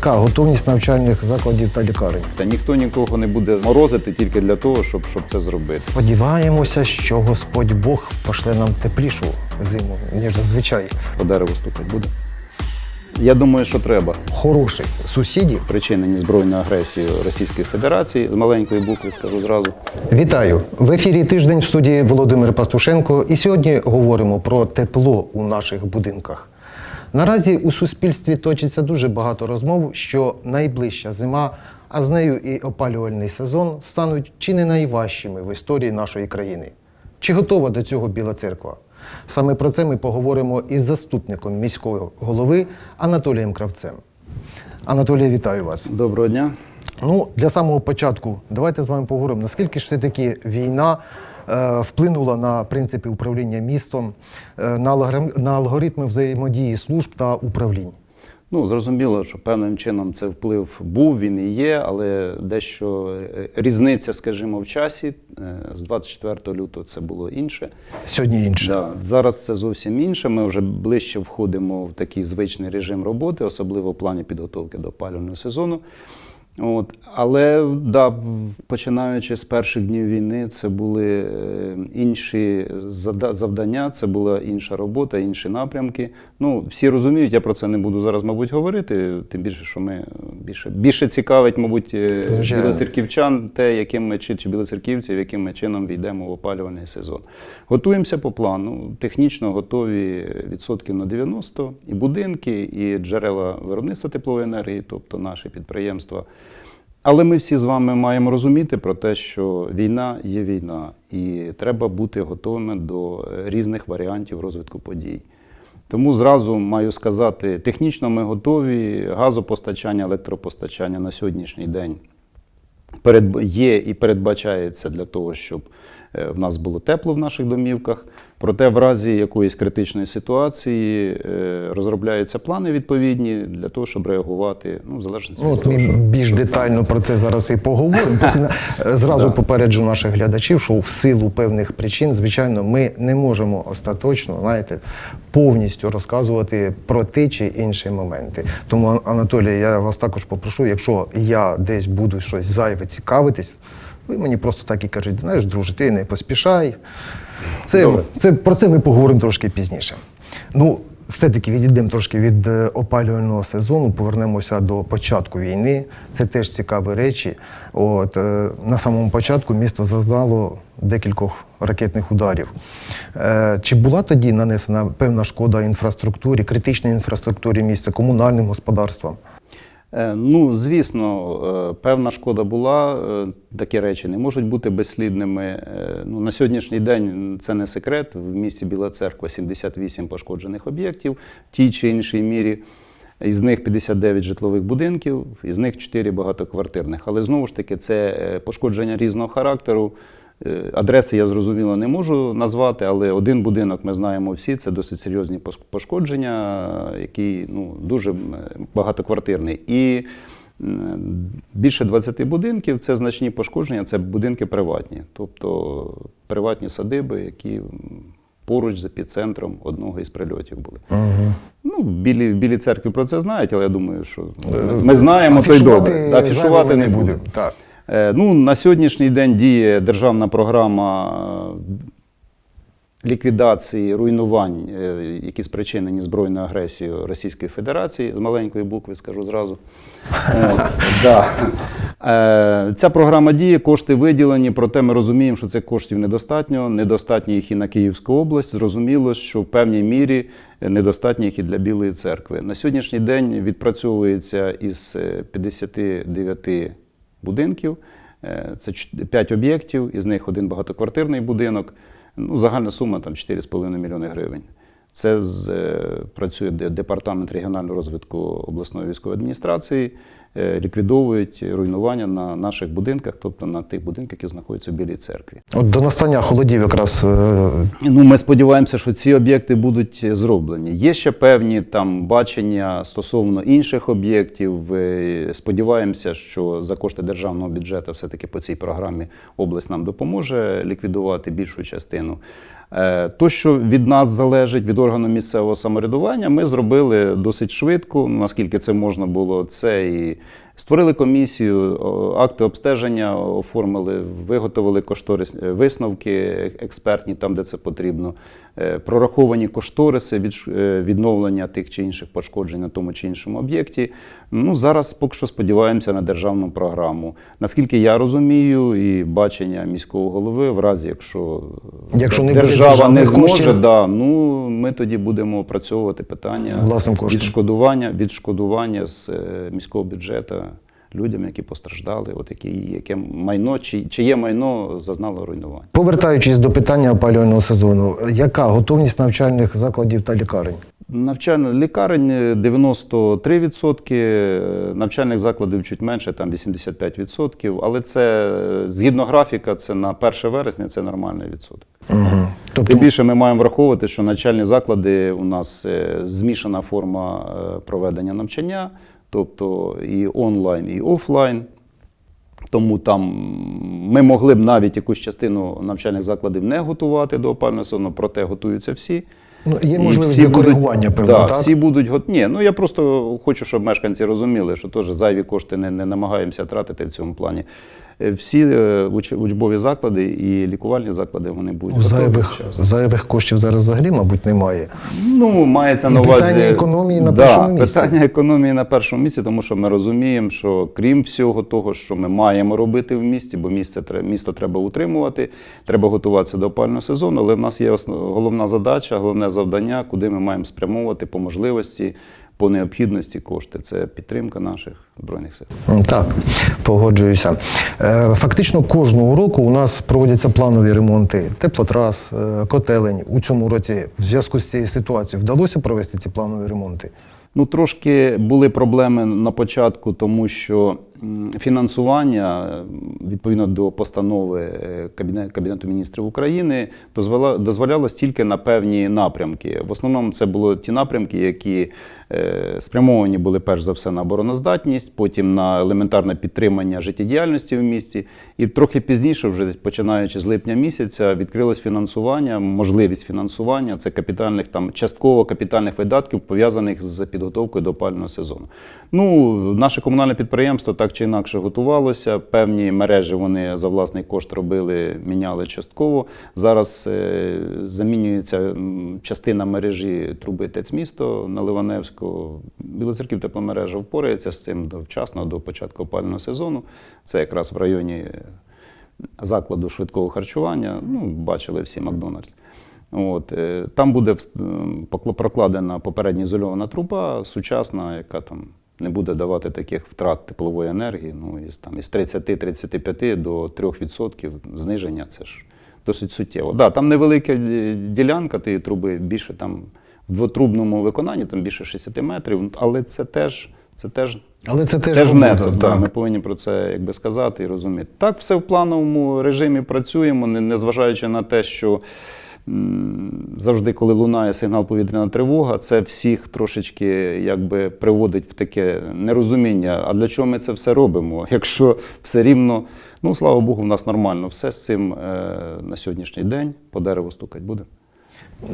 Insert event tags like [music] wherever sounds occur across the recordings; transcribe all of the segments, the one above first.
Яка готовність навчальних закладів та лікарень? Та ніхто нікого не буде морозити тільки для того, щоб, щоб це зробити. Сподіваємося, що Господь Бог пошле нам теплішу зиму, ніж зазвичай. По дереву стукати буде. Я думаю, що треба. Хороших сусідів. Причинені збройною агресією Російської Федерації з маленької букви скажу зразу. Вітаю! В ефірі тиждень в студії Володимир Пастушенко. І сьогодні говоримо про тепло у наших будинках. Наразі у суспільстві точиться дуже багато розмов, що найближча зима, а з нею і опалювальний сезон стануть чи не найважчими в історії нашої країни. Чи готова до цього Біла церква? Саме про це ми поговоримо із заступником міського голови Анатолієм Кравцем. Анатолій, вітаю вас. Доброго дня. Ну, для самого початку, давайте з вами поговоримо, наскільки ж все-таки війна е, вплинула на принципи управління містом, е, на, алгоритми взаємодії служб та управлінь. Ну, зрозуміло, що певним чином це вплив був, він і є, але дещо е, різниця, скажімо, в часі. Е, З 24 лютого це було інше. Сьогодні інше. Да, зараз це зовсім інше. Ми вже ближче входимо в такий звичний режим роботи, особливо в плані підготовки до опалювального сезону. От. Але да, починаючи з перших днів війни, це були е, інші завдання, це була інша робота, інші напрямки. Ну, всі розуміють, я про це не буду зараз, мабуть, говорити. Тим більше, що ми більше, більше цікавить, мабуть, е, Звичайно. білоцерківчан те, яким ми чи, чи білоцерківців, яким ми чином війдемо в опалювальний сезон. Готуємося по плану. Технічно готові відсотків на 90, і будинки, і джерела виробництва теплової енергії, тобто наші підприємства. Але ми всі з вами маємо розуміти про те, що війна є війна, і треба бути готовими до різних варіантів розвитку подій. Тому зразу маю сказати, технічно ми готові. Газопостачання, електропостачання на сьогоднішній день є і передбачається для того, щоб е, в нас було тепло в наших домівках. Проте, в разі якоїсь критичної ситуації е, розробляються плани відповідні для того, щоб реагувати, ну, в залежності Ну, від того, що, більш детально про це зараз і поговоримо. Е, Зразу попереджу наших глядачів, що в силу певних причин, звичайно, ми не можемо остаточно, знаєте, повністю розказувати про ті чи інші моменти. Тому, Анатолій, я вас також попрошу, якщо я десь буду щось зайве цікавитись, ви мені просто так і кажіть, знаєш, друже, ти не поспішай. Це, Добре. це, про це ми поговоримо трошки пізніше. Ну, все-таки відійдемо трошки від е, опалювального сезону, повернемося до початку війни. Це теж цікаві речі. От, е, на самому початку місто зазнало декількох ракетних ударів. Е, чи була тоді нанесена певна шкода інфраструктурі, критичній інфраструктурі міста, комунальним господарствам? Е, Ну, звісно, е, певна шкода була. е, Такі речі не можуть бути безслідними. Ну, на сьогоднішній день це не секрет. В місті Біла Церква 78 пошкоджених об'єктів в тій чи іншій мірі. Із них 59 житлових будинків, із них 4 багатоквартирних. Але знову ж таки, це пошкодження різного характеру. Е, Адреси я зрозуміло не можу назвати, але один будинок ми знаємо всі. Це досить серйозні пошкодження, е, який ну, дуже багатоквартирний. І більше 20 будинків це значні пошкодження, це будинки приватні, тобто приватні садиби, які поруч з епіцентром одного із прильотів були. Угу. Ну, в білій, в білій церкві про це знають, але я думаю, що ми, ми знаємо, то й добре. Афішувати не будемо. Так. Е, Ну, на сьогоднішній день діє державна програма е, ліквідації руйнувань, е, які спричинені збройною агресією Російської Федерації, з маленької букви скажу зразу. [laughs] Ця програма діє, кошти виділені, проте ми розуміємо, що цих коштів недостатньо. Недостатньо їх і на Київську область. Зрозуміло, що в певній мірі недостатньо їх і для Білої церкви. На сьогоднішній день відпрацьовується із е, 59 будинків. Е, Це 5 об'єктів, із них один багатоквартирний будинок. Ну, загальна сума там 4,5 мільйони гривень. Це з, е, працює де- департамент регіонального розвитку обласної військової адміністрації. е, ліквідовують руйнування на наших будинках, тобто на тих будинках, які знаходяться в Білій церкві. От до настання холодів якраз е, Ну, ми сподіваємося, що ці об'єкти будуть зроблені. Є ще певні там бачення стосовно інших об'єктів. Сподіваємося, що за кошти державного бюджету все-таки по цій програмі область нам допоможе ліквідувати більшу частину. Е, То, що від нас залежить від органу місцевого самоврядування, ми зробили досить швидко, наскільки це можна було. Це і створили комісію, акти обстеження оформили, виготовили кошторис е, висновки експертні там, де це потрібно. Е, Прораховані кошториси від е, відновлення тих чи інших пошкоджень на тому чи іншому об'єкті. Ну зараз поки що сподіваємося на державну програму. Наскільки я розумію, і бачення міського голови, в разі якщо, Якщо не держава не зможе, коштів. да, ну ми тоді будемо опрацьовувати питання відшкодування, відшкодування з е, міського бюджету людям, які постраждали, от які яке майно, чи, чиє майно зазнало руйнування. повертаючись до питання опалювального сезону, яка готовність навчальних закладів та лікарень? Навчальних лікарень е, 93%, е, навчальних закладів чуть менше, там 85%, але це згідно графіка, це на 1 вересня це нормальний відсоток. Угу. Тобто, Тим більше ми маємо враховувати, що навчальні заклади у нас е, змішана форма е, проведення навчання, тобто і онлайн, і офлайн. Тому там ми могли б навіть якусь частину навчальних закладів не готувати до опального сезону, проте готуються всі. ну, є можливість для коригування, певно, да, так? Всі будуть гот... Ні, ну я просто хочу, щоб мешканці розуміли, що теж зайві кошти не, не намагаємося тратити в цьому плані. Е, Всі е, уч- учбові заклади і лікувальні заклади вони будуть У зайвих, зайвих коштів зараз взагалі, мабуть, немає. Ну, мається І на увазі. питання економії на да, першому місці. Питання економії на першому місці, тому що ми розуміємо, що крім всього того, що ми маємо робити в місті, бо місце, місто треба утримувати, треба готуватися до опального сезону, але в нас є основ- головна задача, головне завдання, куди ми маємо спрямовувати по можливості, по необхідності кошти. Це підтримка наших збройних сил. Так, погоджуюся. Е, Фактично кожного року у нас проводяться планові ремонти теплотрас, е, котелень. У цьому році в зв'язку з цією ситуацією вдалося провести ці планові ремонти. Ну, трошки були проблеми на початку, тому що фінансування відповідно до постанови е, Кабінету міністрів України дозволялось тільки на певні напрямки. В основному це були ті напрямки, які е, спрямовані були перш за все на обороноздатність, потім на елементарне підтримання життєдіяльності в місті. І трохи пізніше, вже починаючи з липня місяця, відкрилось фінансування, можливість фінансування це капітальних там частково капітальних видатків, пов'язаних з підготовкою до опалювального сезону. Ну, наше комунальне підприємство так чи інакше готувалося. Певні мережі вони за власний кошт робили, міняли частково. Зараз е, замінюється частина мережі труби ТЕЦ-місто на Ливаневську. Білоцерків тепломережа впорається з цим вчасно до початку опалювального сезону. Це якраз в районі е, закладу швидкого харчування. Ну, бачили всі Макдональдс. От, е, там буде прокладена попередня ізольована труба, сучасна, яка там не буде давати таких втрат теплової енергії. Ну, із, там, із 30-35 до 3% зниження це ж досить суттєво. Да, там невелика ділянка тієї труби, більше там в двотрубному виконанні, там більше 60 метрів, але це теж. Це теж Але це теж, Теж внесок, да, так. ми повинні про це якби сказати і розуміти. Так, все в плановому режимі працюємо, не- незважаючи на те, що завжди, коли лунає сигнал повітряна тривога, це всіх трошечки якби приводить в таке нерозуміння. А для чого ми це все робимо? [laughs] Якщо все рівно, ну слава Богу, в нас нормально все з цим е, на сьогоднішній день по дереву стукать буде.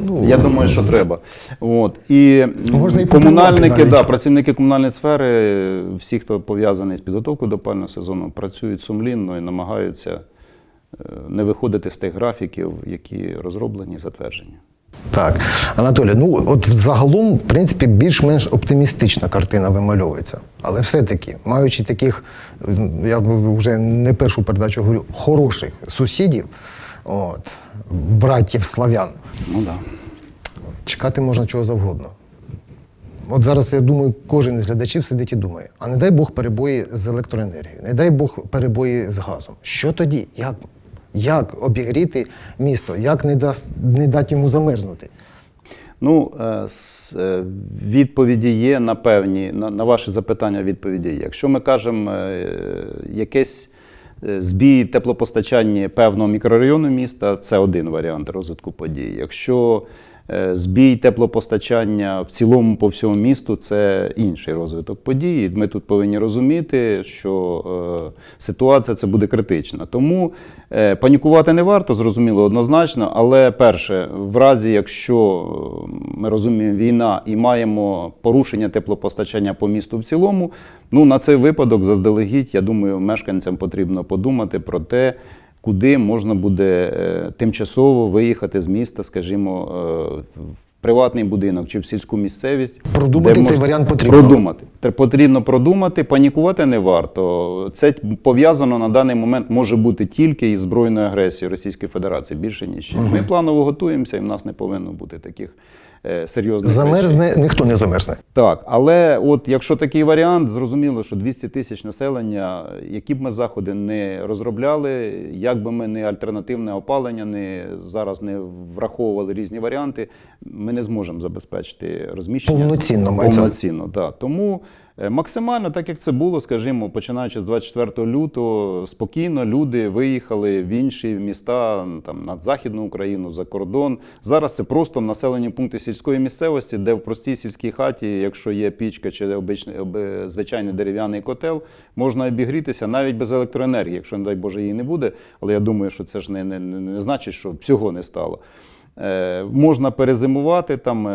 Ну, Я думаю, що треба. От. І Можна і комунальники, да, працівники комунальної сфери, всі, хто пов'язаний з підготовкою до опалювального сезону, працюють сумлінно і намагаються не виходити з тих графіків, які розроблені затверджені. Так, Анатолій, ну от загалом, в принципі, більш-менш оптимістична картина вимальовується. Але все-таки, маючи таких, я вже не першу передачу говорю, хороших сусідів, от, братів славян, Ну да. чекати можна чого завгодно. От зараз я думаю, кожен із глядачів сидить і думає: а не дай Бог перебої з електроенергією, не дай Бог перебої з газом. Що тоді? Як, як обігріти місто? Як не, дасть, не дати йому замерзнути? Ну, е, е, відповіді є на певні, на, на ваші запитання відповіді є. Якщо ми кажемо е, якесь збій теплопостачання певного мікрорайону міста, це один варіант розвитку подій. Якщо збій теплопостачання в цілому по всьому місту це інший розвиток подій. Ми тут повинні розуміти, що е, ситуація це буде критична. Тому е, панікувати не варто, зрозуміло, однозначно. Але перше, в разі, якщо е, ми розуміємо війна і маємо порушення теплопостачання по місту в цілому, ну на цей випадок заздалегідь, я думаю, мешканцям потрібно подумати про те, куди можна буде е, тимчасово виїхати з міста, скажімо, е, в приватний будинок чи в сільську місцевість. Продумати цей мож- варіант потрібно. Продумати. Тр- Потрібно продумати, панікувати не варто. Це пов'язано на даний момент може бути тільки із збройною агресією Російської Федерації, більше ніж. Ми планово готуємося, і в нас не повинно бути таких е, замерзне. речей. Ніхто не замерзне. Так, але от якщо такий варіант, зрозуміло, що 200 тисяч населення, які б ми заходи не розробляли, як би ми не альтернативне опалення, не зараз не враховували різні варіанти, ми не зможемо забезпечити розміщення Повноцінно повноцінно. Так. Тому максимально, так як це було, скажімо, починаючи з 24 лютого, спокійно люди виїхали в інші міста там над Західну Україну, за кордон. Зараз це просто населені пункти сільської місцевості, де в простій сільській хаті, якщо є пічка чи обичний, звичайний дерев'яний котел, можна обігрітися навіть без електроенергії, якщо, не дай Боже, її не буде. Але я думаю, що це ж не, не, не, не значить, що всього не стало. Е, можна перезимувати там.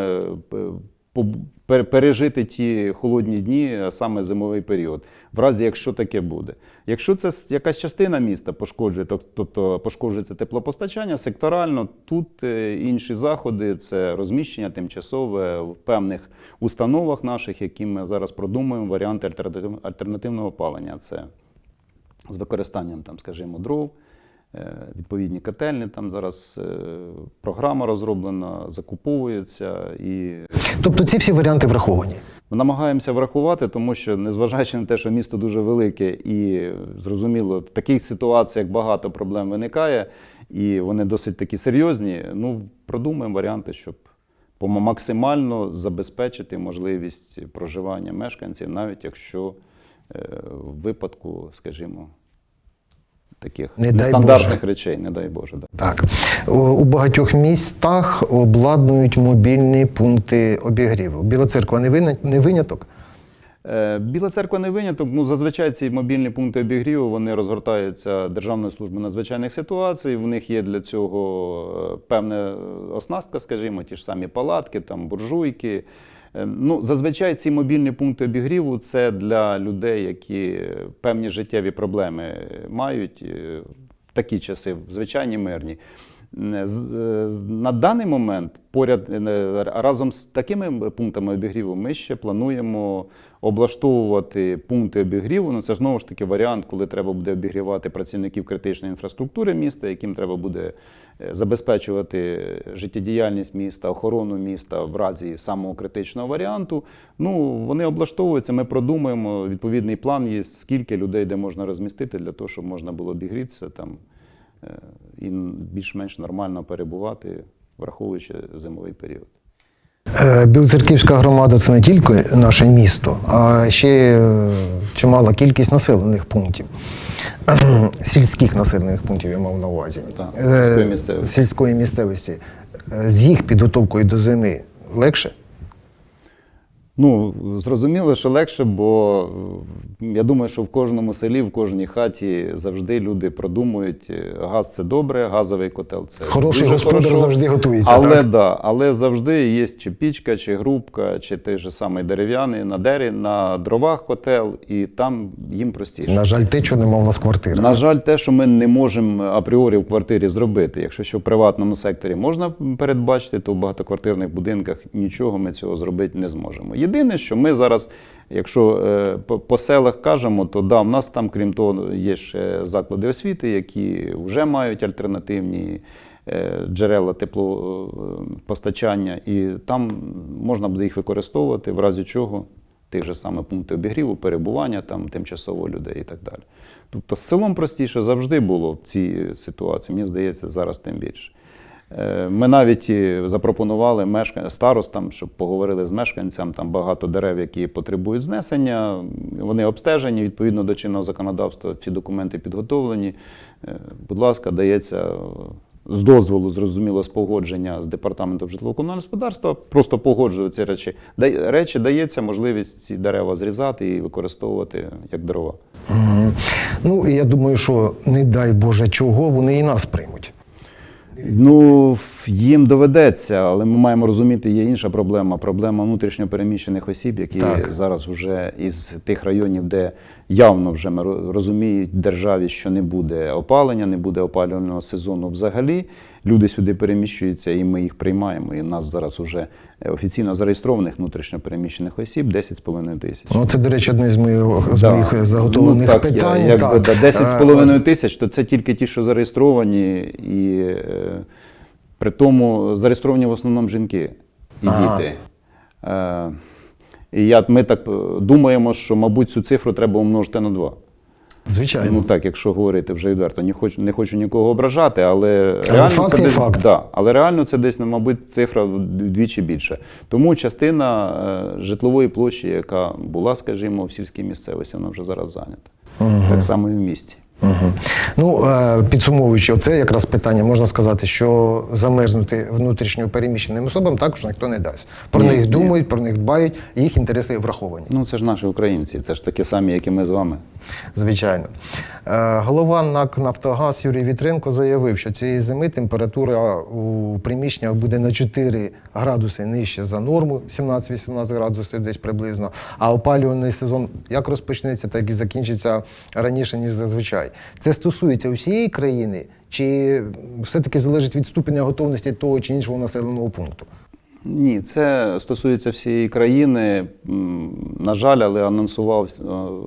Пережити ті холодні дні, а саме зимовий період, в разі якщо таке буде. Якщо це якась частина міста пошкоджує, тобто пошкоджується теплопостачання, секторально тут е, інші заходи це розміщення тимчасове в певних установах наших, які ми зараз продумуємо варіанти альтернативного опалення. Це з використанням, там, скажімо, дров, відповідні котельні. Там зараз е, програма розроблена, закуповується і Тобто ці всі варіанти враховані. ми намагаємося врахувати, тому що, незважаючи на те, що місто дуже велике, і зрозуміло, в таких ситуаціях багато проблем виникає, і вони досить такі серйозні. Ну, продумаємо варіанти, щоб максимально забезпечити можливість проживання мешканців, навіть якщо е, в випадку, скажімо, таких Не нестандартних речей, не дай Боже. Да. Так. У у багатьох містах обладнують мобільні пункти обігріву. Біла церква не виняток. Е, Біла церква не виняток. Ну, зазвичай ці мобільні пункти обігріву вони розгортаються Державною службою надзвичайних ситуацій. В них є для цього е, певна оснастка, скажімо, ті ж самі палатки, там буржуйки. Е, Ну, зазвичай ці мобільні пункти обігріву це для людей, які певні життєві проблеми мають е, в такі часи, в звичайні мирні. З- з- На даний момент поряд е, разом з такими пунктами обігріву ми ще плануємо облаштовувати пункти обігріву. Ну це знову ж таки варіант, коли треба буде обігрівати працівників критичної інфраструктури міста, яким треба буде е, забезпечувати життєдіяльність міста, охорону міста в разі самого критичного варіанту. Ну вони облаштовуються. Ми продумаємо відповідний план. Є скільки людей де можна розмістити для того, щоб можна було обігрітися там е, і більш-менш нормально перебувати, враховуючи зимовий період. Е, Білоцерківська громада це не тільки наше місто, а ще е, чимала кількість населених пунктів. [clears throat] Сільських населених пунктів я мав на увазі. Так, Е, сільської місцевості. сільської місцевості. Е, З їх підготовкою до зими легше? Ну, зрозуміло, що легше, бо я думаю, що в кожному селі, в кожній хаті завжди люди продумують, е, газ це добре, газовий котел це Хороший дуже господар хорошо. завжди готується, Але, так? Да, але завжди є чи пічка, чи грубка, чи той же самий дерев'яний на дері, на дровах котел, і там їм простіше. На жаль, те, що нема у нас квартира. На жаль, те, що ми не можемо апріорі в квартирі зробити. Якщо що в приватному секторі можна передбачити, то в багатоквартирних будинках нічого ми цього зробити не зможемо. Єдине, що ми зараз, якщо е, по, селах кажемо, то да, в нас там, крім того, є ще заклади освіти, які вже мають альтернативні. е, Джерела теплопостачання, і там можна буде їх використовувати, в разі чого тих же саме пункти обігріву, перебування там тимчасово людей і так далі. Тобто з селом простіше завжди було в цій ситуації, мені здається, зараз тим більше. Е, Ми навіть запропонували мешка... старостам, щоб поговорили з мешканцям. Там багато дерев, які потребують знесення. Вони обстежені відповідно до чинного законодавства. Ці документи підготовлені. Е, Будь ласка, дається е, з дозволу, зрозуміло, з погодження з департаментом житлово-комунального господарства. Просто погоджує ці речі. Речі дається можливість ці дерева зрізати і використовувати як дрова. Ну і я думаю, що не дай Боже чого, вони і нас приймуть. Ну, їм доведеться, але ми маємо розуміти, є інша проблема. Проблема внутрішньо переміщених осіб, які Так. зараз вже із тих районів, де явно вже ми розуміють державі, що не буде опалення, не буде опалювального сезону взагалі. Люди сюди переміщуються, і ми їх приймаємо. І в нас зараз вже офіційно зареєстрованих внутрішньо переміщених осіб 10,5 тисяч. Ну, це, до речі, одне з моїх, з Да. моїх заготовлених ну, так, я- питань. Якби, так. да, 10 з Е, тисяч, то це тільки ті, що зареєстровані, і е, при тому зареєстровані в основному жінки і Ага. діти. Е, і я, ми так е, думаємо, що, мабуть, цю цифру треба умножити на 2. Звичайно. Ну так, якщо говорити вже відверто, не хочу, не хочу нікого ображати, але, Але реально факт це десь, факт. Да, але реально це десь, ну, мабуть, цифра вдвічі більше. Тому частина е, житлової площі, яка була, скажімо, в сільській місцевості, вона вже зараз зайнята. Так само і в місті. Угу. Ну, е, підсумовуючи, оце якраз питання, можна сказати, що замерзнути внутрішньо переміщеним особам також ніхто не дасть. Про Ні, них ні. думають, про них дбають, їх інтереси враховані. Ну, це ж наші українці, це ж такі самі, як і ми з вами. Звичайно. Е, Голова НАК Нафтогаз Юрій Вітренко заявив, що цієї зими температура у приміщеннях буде на 4 градуси нижче за норму, 17-18 градусів десь приблизно. А опалювальний сезон як розпочнеться, так і закінчиться раніше, ніж зазвичай. Це стосується усієї країни, чи все-таки залежить від ступеня готовності того чи іншого населеного пункту? Ні, це стосується всієї країни. На жаль, але анонсував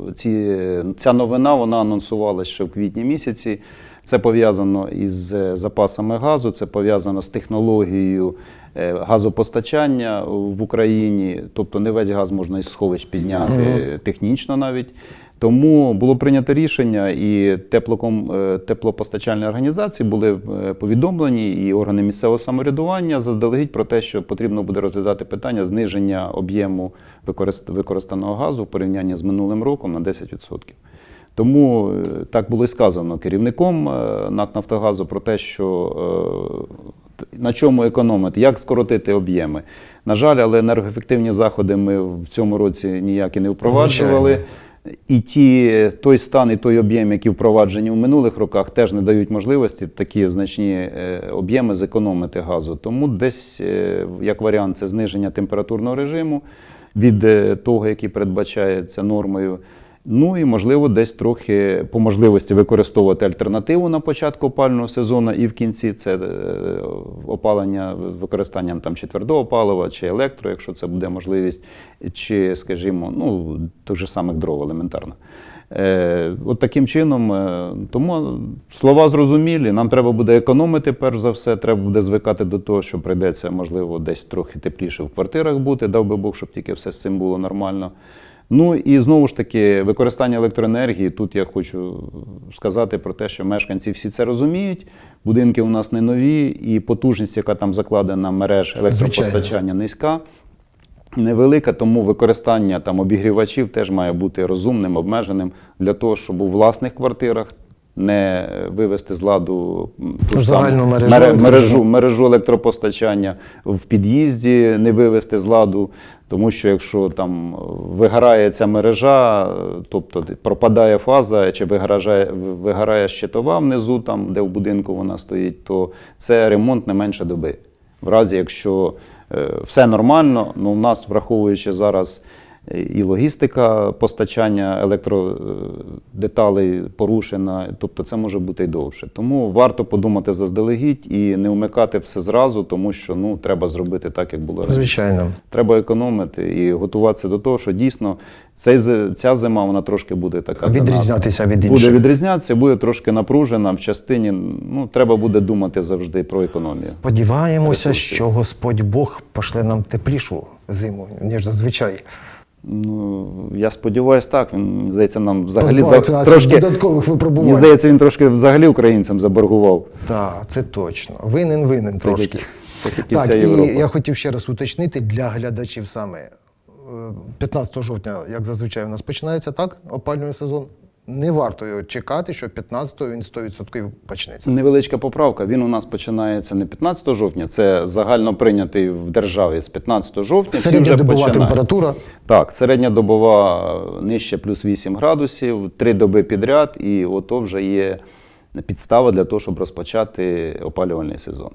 е, ці, ця новина, вона анонсувалася ще в квітні місяці. Це пов'язано із е, запасами газу, це пов'язано з технологією е, газопостачання в Україні. Тобто не весь газ можна із сховищ підняти технічно навіть. Тому було прийнято рішення, і теплоком, е, теплопостачальні організації були е, повідомлені, і органи місцевого самоврядування заздалегідь про те, що потрібно буде розглядати питання зниження об'єму використ- використаного газу в порівнянні з минулим роком на 10%. Тому е, так було і сказано керівником НАК Нафтогазу про те, що на чому економити, як скоротити об'єми. На жаль, але енергоефективні заходи ми в цьому році ніякі не впроваджували. Звичайно. І ті, той стан і той об'єм, які впроваджені в минулих роках, теж не дають можливості такі значні е, об'єми зекономити газу. Тому десь, е, як варіант, це зниження температурного режиму від е, того, який передбачається нормою. Ну і можливо, десь трохи по можливості використовувати альтернативу на початку опалювального сезону і в кінці це е, опалення використанням там чи твердого палива, чи електро, якщо це буде можливість, чи, скажімо, ну тих же самих дров елементарно. Е, от таким чином, е, тому слова зрозумілі. Нам треба буде економити, перш за все. Треба буде звикати до того, що прийдеться, можливо, десь трохи тепліше в квартирах бути, дав би Бог, щоб тільки все з цим було нормально. Ну і знову ж таки, використання електроенергії. Тут я хочу сказати про те, що мешканці всі це розуміють. Будинки у нас не нові, і потужність, яка там закладена мереж електропостачання, низька. Невелика, тому використання там обігрівачів теж має бути розумним, обмеженим для того, щоб у власних квартирах не вивести з ладу ту Загальну мережу мере- мережу, мережу електропостачання в під'їзді, не вивести з ладу. Тому що якщо там вигорає ця мережа, тобто пропадає фаза, чи вигорає, вигорає щитова внизу, там, де в будинку вона стоїть, то це ремонт не менше доби. В разі, якщо е, все нормально, ну у нас, враховуючи зараз і логістика постачання електродеталей порушена, тобто це може бути і довше. Тому варто подумати заздалегідь і не вмикати все зразу, тому що ну, треба зробити так, як було раніше. Звичайно. Треба економити і готуватися до того, що дійсно цей, ця зима вона трошки буде така. Відрізнятися від Буде відрізнятися, буде трошки напружена в частині. Ну, треба буде думати завжди про економію. Сподіваємося, Ресурси. що Господь Бог пошле нам теплішу зиму, ніж зазвичай. Ну, я сподіваюся, так. Він, здається, нам взагалі за, трошки. додаткових випробувань. Мені здається, він трошки взагалі українцям заборгував. Так, це точно. Винен, винен трошки. Так, і Так, і Європа. я хотів ще раз уточнити для глядачів саме. Е, 15 жовтня, як зазвичай, у нас починається так, опалювальний сезон. Не варто його чекати, що 15-го він 100% почнеться. Невеличка поправка. Він у нас починається не 15 жовтня, це загально прийнятий в державі з 15 жовтня. Середньодобова починають. температура. Так, середня добова нижче плюс 8 градусів, три доби підряд, і ото вже є підстава для того, щоб розпочати опалювальний сезон.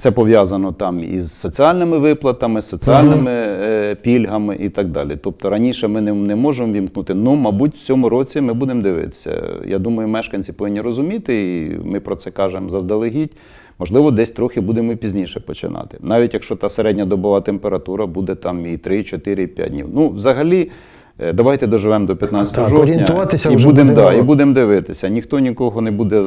Це пов'язано там із соціальними виплатами, соціальними е, пільгами і так далі. Тобто раніше ми не, не можемо вімкнути. Ну, мабуть, в цьому році ми будемо дивитися. Я думаю, мешканці повинні розуміти, і ми про це кажемо заздалегідь. Можливо, десь трохи будемо і пізніше починати. Навіть якщо та середня добова температура буде там і 3, 4, 5 днів. Ну, взагалі, давайте доживемо до 15 Так, жовтня і будемо да, і будемо дивитися. Ніхто нікого не буде е,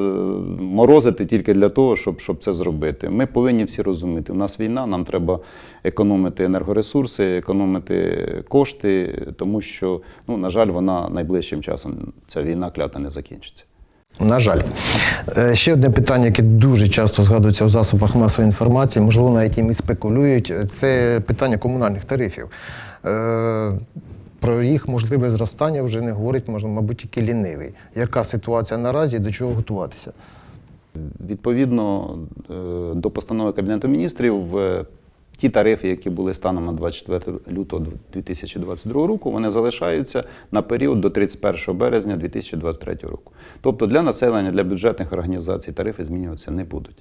морозити тільки для того, щоб, щоб це зробити. Ми повинні всі розуміти. У нас війна, нам треба економити енергоресурси, економити кошти, тому що, ну, на жаль, вона найближчим часом ця війна клята не закінчиться. На жаль. Е, Ще одне питання, яке дуже часто згадується в засобах масової інформації, можливо, навіть і спекулюють, це питання комунальних тарифів. Про їх можливе зростання вже не говорить, можна, мабуть, тільки лінивий. Яка ситуація наразі і до чого готуватися? Відповідно е, до постанови Кабінету міністрів, е, ті тарифи, які були станом на 24 лютого 2022 року, вони залишаються на період до 31 березня 2023 року. Тобто для населення, для бюджетних організацій тарифи змінюватися не будуть.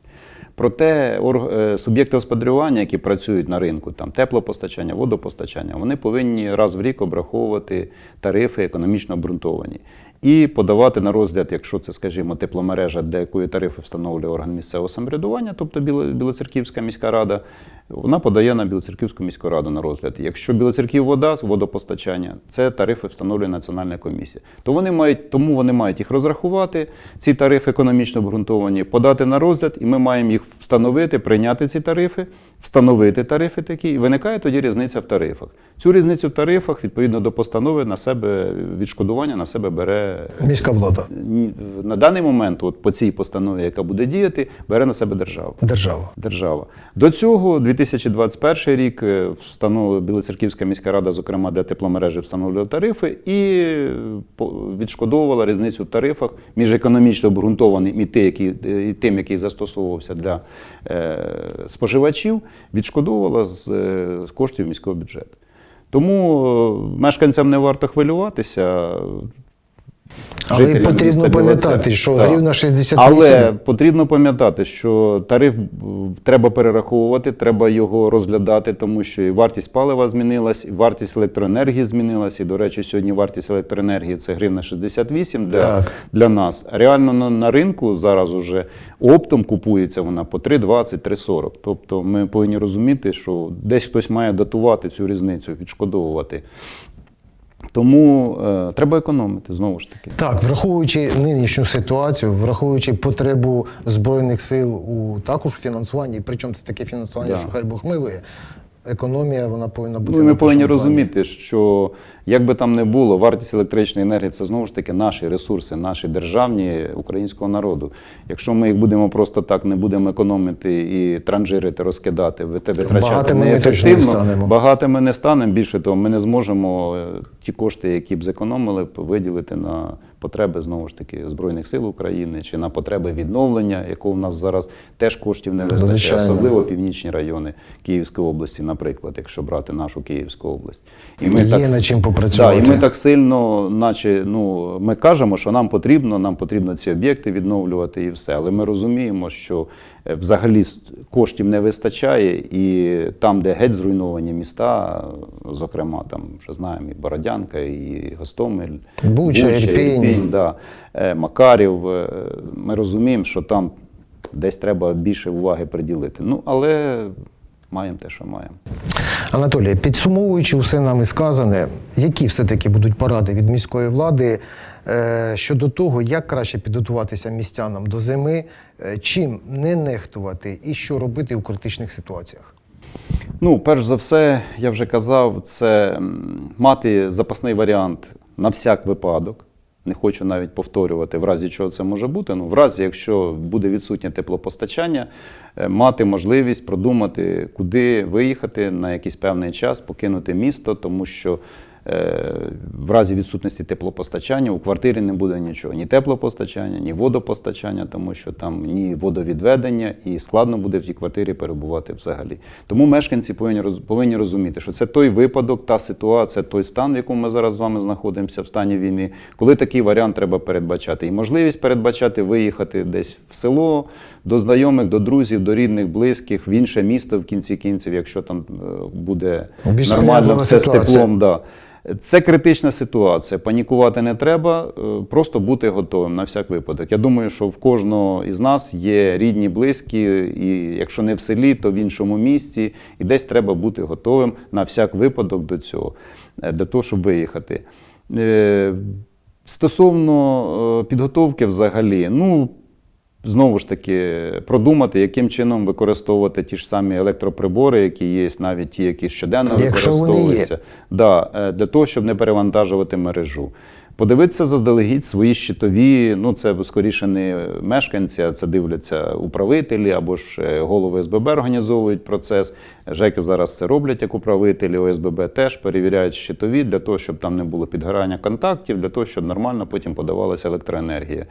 Проте е, суб'єкти господарювання, які працюють на ринку, там теплопостачання, водопостачання, вони повинні раз в рік обраховувати тарифи економічно обґрунтовані і подавати на розгляд, якщо це, скажімо, тепломережа, для якої тарифи встановлює орган місцевого самоврядування, тобто Біло- Білоцерківська міська рада, вона подає на Білоцерківську міську раду на розгляд. Якщо Білоцерків вода, водопостачання, це тарифи встановлює Національна комісія. То вони мають, тому вони мають їх розрахувати, ці тарифи економічно обґрунтовані, подати на розгляд, і ми маємо їх встановити, прийняти ці тарифи, встановити тарифи такі, і виникає тоді різниця в тарифах. Цю різницю в тарифах, відповідно до постанови, на себе відшкодування на себе бере Міська влада, на даний момент, от по цій постанові, яка буде діяти, бере на себе держава. держава. Держава. До цього 2021 рік е, встановила Білоцерківська міська рада, зокрема для тепломережі, встановлювала тарифи і е, відшкодовувала різницю в тарифах між економічно обґрунтованим і, е, тим, який застосовувався для споживачів, відшкодовувала з, коштів міського бюджету. Тому мешканцям не варто хвилюватися. Але Жителям потрібно пам'ятати, що Так. гривна 68 Але потрібно пам'ятати, що тариф треба перераховувати, треба його розглядати, тому що і вартість палива змінилась, і вартість електроенергії змінилась. І, до речі, сьогодні вартість електроенергії це гривна 68 для, Так. для нас. Реально на, на ринку зараз уже оптом купується вона по 3,20, 3,40. Тобто ми повинні розуміти, що десь хтось має датувати цю різницю, відшкодовувати. Тому е, треба економити знову ж таки. Так, враховуючи нинішню ситуацію, враховуючи потребу збройних сил у також фінансуванні, причому це таке фінансування, Да. що хай Бог милує, економія вона повинна бути. Ну, ми повинні плані. розуміти, що як би там не було, вартість електричної енергії це знову ж таки наші ресурси, наші державні українського народу. Якщо ми їх будемо просто так, не будемо економити і транжирити, розкидати, ви- витрачати ми неефективно, станемо. багатими не станемо. Більше того, ми не зможемо е, ті кошти, які б зекономили, виділити на потреби знову ж таки збройних сил України чи на потреби відновлення, якого в нас зараз теж коштів не вистачає, Звичайно. особливо північні райони Київської області, наприклад, якщо брати нашу Київську область. І Є так, над чим попрацювати. Да, і ми так сильно, наче ну, ми кажемо, що нам потрібно, нам потрібно ці об'єкти відновлювати і все. Але ми розуміємо, що е, взагалі коштів не вистачає, і там, де геть зруйновані міста, зокрема, там вже знаємо і Бородянка, і Гостомель, Буча, Ірпінь. да, е, Макарів. е, Ми розуміємо, що там десь треба більше уваги приділити. Ну, але маємо те, що маємо. Анатолій, підсумовуючи все нами сказане, які все-таки будуть поради від міської влади е, щодо того, як краще підготуватися містянам до зими, е, чим не нехтувати і що робити у критичних ситуаціях? Ну, перш за все, я вже казав, це мати запасний варіант на всяк випадок. Не хочу навіть повторювати, в разі чого це може бути. Ну, в разі, якщо буде відсутнє теплопостачання, е, мати можливість продумати, куди виїхати на якийсь певний час, покинути місто, тому що в разі відсутності теплопостачання у квартирі не буде нічого: ні теплопостачання, ні водопостачання, тому що там ні водовідведення, і складно буде в тій квартирі перебувати взагалі. Тому мешканці повинні повинні розуміти, що це той випадок, та ситуація, той стан, в якому ми зараз з вами знаходимося в стані війни, коли такий варіант треба передбачати. І можливість передбачати виїхати десь в село, до знайомих, до друзів, до рідних, близьких, в інше місто в кінці кінців, якщо там е, буде Більш нормально все з теплом. Да. Це критична ситуація. Панікувати не треба, е, просто бути готовим на всяк випадок. Я думаю, що в кожного із нас є рідні, близькі, і якщо не в селі, то в іншому місті. І десь треба бути готовим на всяк випадок до цього, е, для того, щоб виїхати. Е, Стосовно підготовки взагалі, ну. Знову ж таки, продумати, яким чином використовувати ті ж самі електроприбори, які є, навіть ті, які щоденно Якщо використовуються. Да, е, для того, щоб не перевантажувати мережу. Подивитися заздалегідь свої щитові, ну це скоріше не мешканці, а це дивляться управителі або ж е, голови ОСББ організовують процес. ЖЕКи зараз це роблять як управителі, ОСББ теж перевіряють щитові для того, щоб там не було підгорання контактів, для того, щоб нормально потім подавалася електроенергія.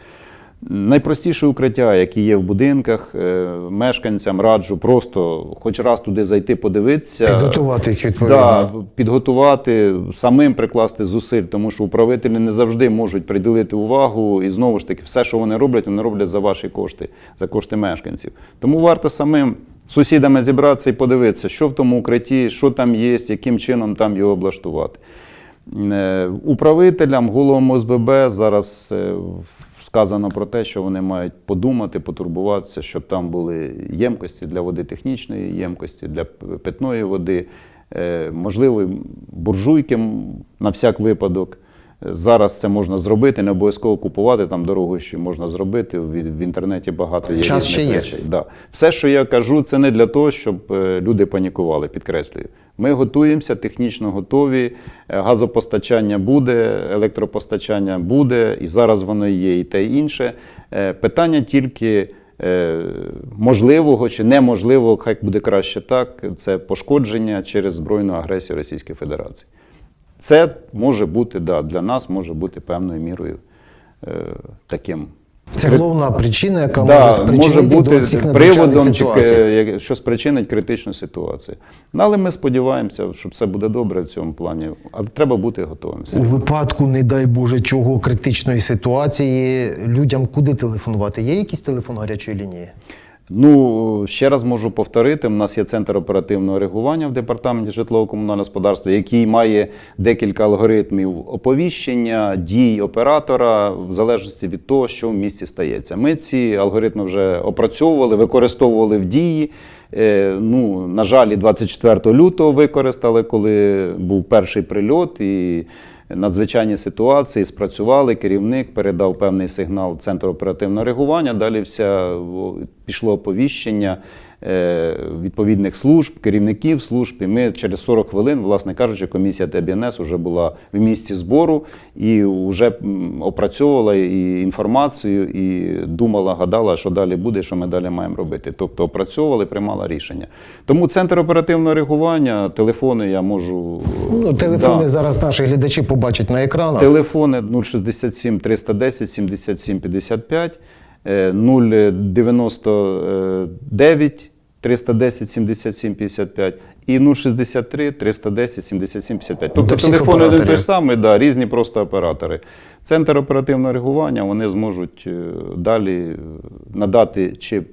Найпростіше укриття, які є в будинках, е, мешканцям раджу просто хоч раз туди зайти, подивитися. Підготувати їх відповідно. Да, підготувати, самим прикласти зусиль, тому що управителі не завжди можуть приділити увагу. І знову ж таки, все, що вони роблять, вони роблять за ваші кошти, за кошти мешканців. Тому варто самим сусідами зібратися і подивитися, що в тому укритті, що там є, яким чином там його облаштувати. Е, Управителям, головам ОСББ зараз е, сказано про те, що вони мають подумати, потурбуватися, щоб там були ємкості для води технічної, ємкості для питної води, е, можливо, буржуйки на всяк випадок. Зараз це можна зробити, не обов'язково купувати там дорогу, що можна зробити. В, інтернеті багато є Час ще є. Да. Все, що я кажу, це не для того, щоб е, люди панікували, підкреслюю. Ми готуємося, технічно готові. е, Газопостачання буде, електропостачання буде, і зараз воно є, і те і інше. Е, Питання тільки е, можливого чи неможливого, хай буде краще так, це пошкодження через збройну агресію Російської Федерації. Це може бути, да, для нас може бути певною мірою е, таким Це головна причина, яка Да, може спричинити бути до цих приводом, ситуацій. що спричинить критичну ситуацію. Ну, але ми сподіваємося, що все буде добре в цьому плані. Але треба бути готовим. У випадку, не дай Боже, чого критичної ситуації, людям куди телефонувати? Є якийсь телефон гарячої лінії? Ну, ще раз можу повторити: у нас є центр оперативного реагування в департаменті житлово-комунального господарства, який має декілька алгоритмів оповіщення, дій оператора в залежності від того, що в місті стається. Ми ці алгоритми вже опрацьовували, використовували в дії. Е, Ну, на жаль, 24 лютого використали, коли був перший прильот. І надзвичайні ситуації спрацювали. Керівник передав певний сигнал Центру оперативного реагування. Далі вся пішло оповіщення відповідних служб, керівників служб. І ми через 40 хвилин, власне кажучи, комісія ТБНС вже була в місці збору і вже опрацьовувала і інформацію, і думала, гадала, що далі буде, що ми далі маємо робити. Тобто опрацьовували, приймала рішення. Тому центр оперативного реагування, телефони я можу Ну, телефони Да. зараз. наші глядачі побачать на екранах. Телефони 067 310 77 55, е, 099 310 77 55 і 063 310 77 55. Тобто До всіх телефони один той самий, да, різні просто оператори. Центр оперативного реагування вони зможуть е, далі е, надати чи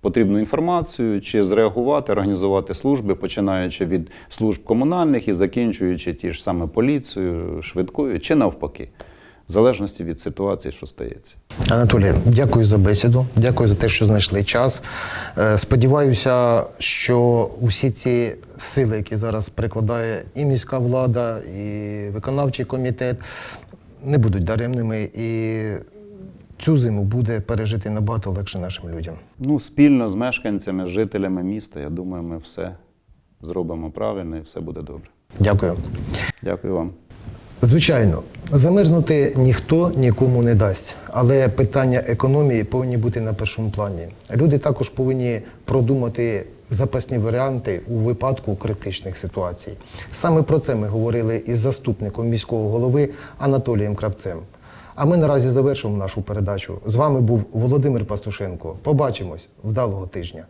потрібну інформацію, чи зреагувати, організувати служби, починаючи від служб комунальних і закінчуючи ті ж саме поліцією, швидкою, чи навпаки, в залежності від ситуації, що стається. Анатолій, дякую за бесіду. Дякую за те, що знайшли час. Е, Сподіваюся, що усі ці сили, які зараз прикладає і міська влада, і виконавчий комітет, не будуть даремними, і цю зиму буде пережити набагато легше нашим людям. Ну, спільно з мешканцями, з жителями міста, я думаю, ми все зробимо правильно і все буде добре. Дякую. Дякую вам. Звичайно, замерзнути ніхто нікому не дасть, але питання економії повинні бути на першому плані. Люди також повинні продумати запасні варіанти у випадку критичних ситуацій. Саме про це ми говорили із заступником міського голови Анатолієм Кравцем. А ми наразі завершуємо нашу передачу. З вами був Володимир Пастушенко. Побачимось вдалого тижня.